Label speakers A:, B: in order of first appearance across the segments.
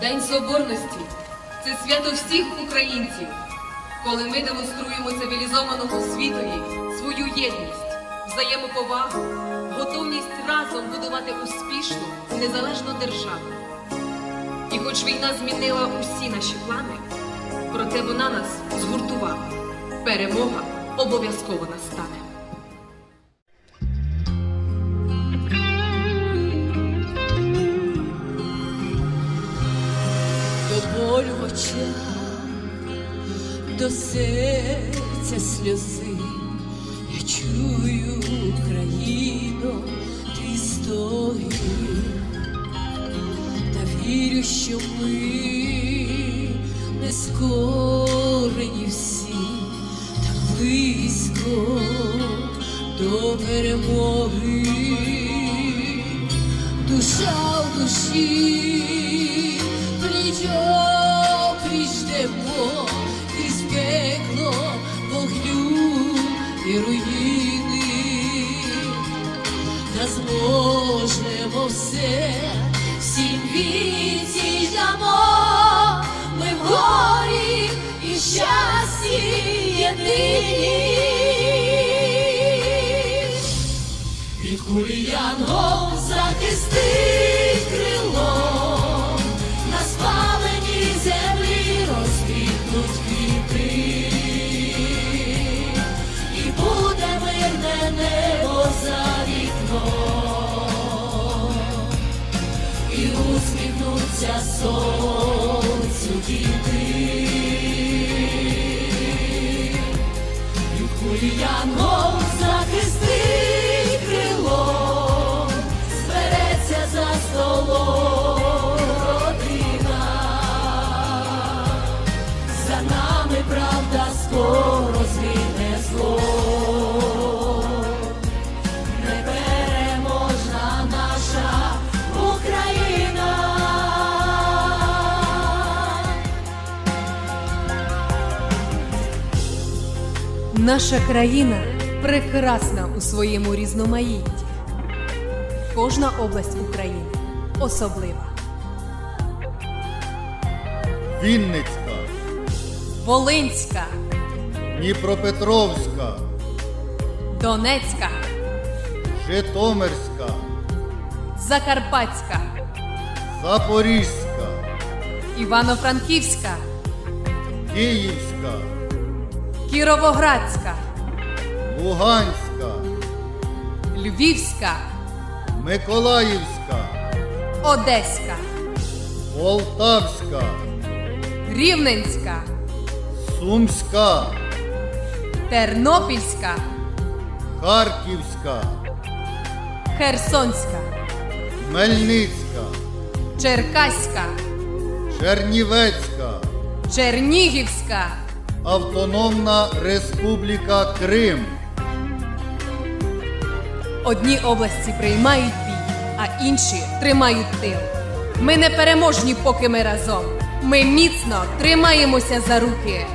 A: День Соборності це свято всіх українців, коли ми демонструємо цивілізованому світові свою єдність, взаємоповагу, готовність разом будувати успішну і незалежну державу. І хоч війна змінила усі наші плани, проте вона нас згуртувала. Перемога обов'язково настане.
B: До серця сльози, я чую Україно, твій стогін, та вірю, що ми не скорені всі, так близько до перемоги. Душа в душі, пліч опліч і руїни, та зможемо все, всім віці дамо, ми в горі і щасті єдині. Від кулі янгол захисти крило, усміхнуться сонцю Наша
C: країна прекрасна у своєму різноманітті. Кожна область України особлива.
D: Вінницька,
C: Волинська,
D: Дніпропетровська,
C: Донецька,
D: Житомирська,
C: Закарпатська,
D: Запорізька,
C: Івано-Франківська,
D: Київська,
C: Кіровоградська,
D: Луганська,
C: Львівська,
D: Миколаївська,
C: Одеська,
D: Полтавська,
C: Рівненська,
D: Сумська,
C: Тернопільська,
D: Харківська,
C: Херсонська,
D: Хмельницька,
C: Черкаська,
D: Чернівецька,
C: Чернігівська,
D: Автономна Республіка Крим,
C: Одні області приймають бій, а інші тримають тил. Ми не переможні, поки ми разом. Ми міцно тримаємося за руки.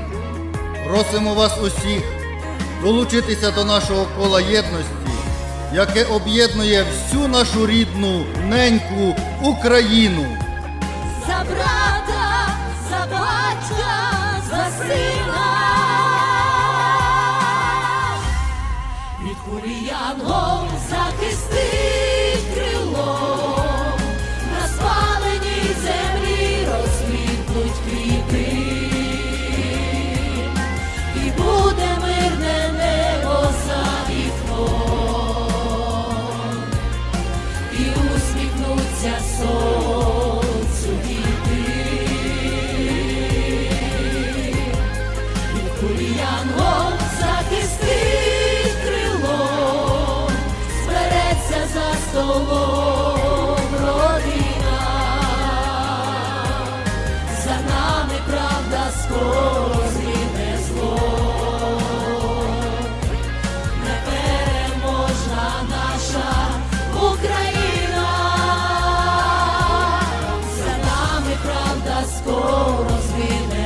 D: Просимо вас усіх долучитися до нашого кола єдності, яке об'єднує всю нашу рідну неньку Україну.
B: за з родина, за нами правда скоро зміне зло, непереможна наша Україна, за нами правда скоро зміне